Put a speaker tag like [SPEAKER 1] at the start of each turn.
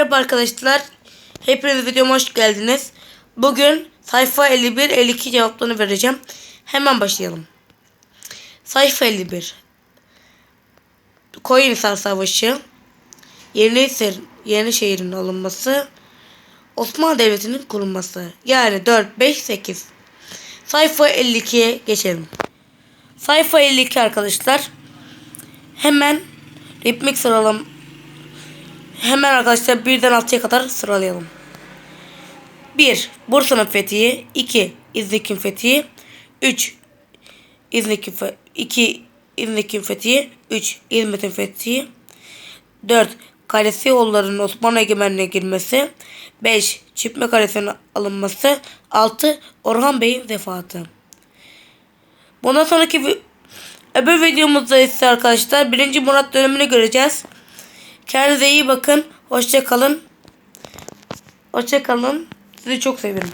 [SPEAKER 1] arkadaşlar. Hepiniz videoma hoş geldiniz. Bugün sayfa 51 52 cevaplarını vereceğim. Hemen başlayalım. Sayfa 51. Koyunhisar Savaşı. Yenihisar, Yenişehir'in alınması. Osmanlı Devleti'nin kurulması. Yani 4, 5, 8. Sayfa 52'ye geçelim. Sayfa 52 arkadaşlar. Hemen ritmik sıralam Hemen arkadaşlar birden 6'ya kadar sıralayalım. 1. Bursa'nın fethi 2. İznik'in fethi 3. İznik'in fe 2. İznik'in fethi 3. İzmit'in fethi 4. Kalesi yollarının Osmanlı egemenliğine girmesi 5. Çipme Kalesi'nin alınması 6. Orhan Bey'in vefatı Bundan sonraki öbür videomuzda ise arkadaşlar 1. Murat dönemini göreceğiz. Kendinize iyi bakın. Hoşça kalın. Hoşça kalın. Sizi çok seviyorum.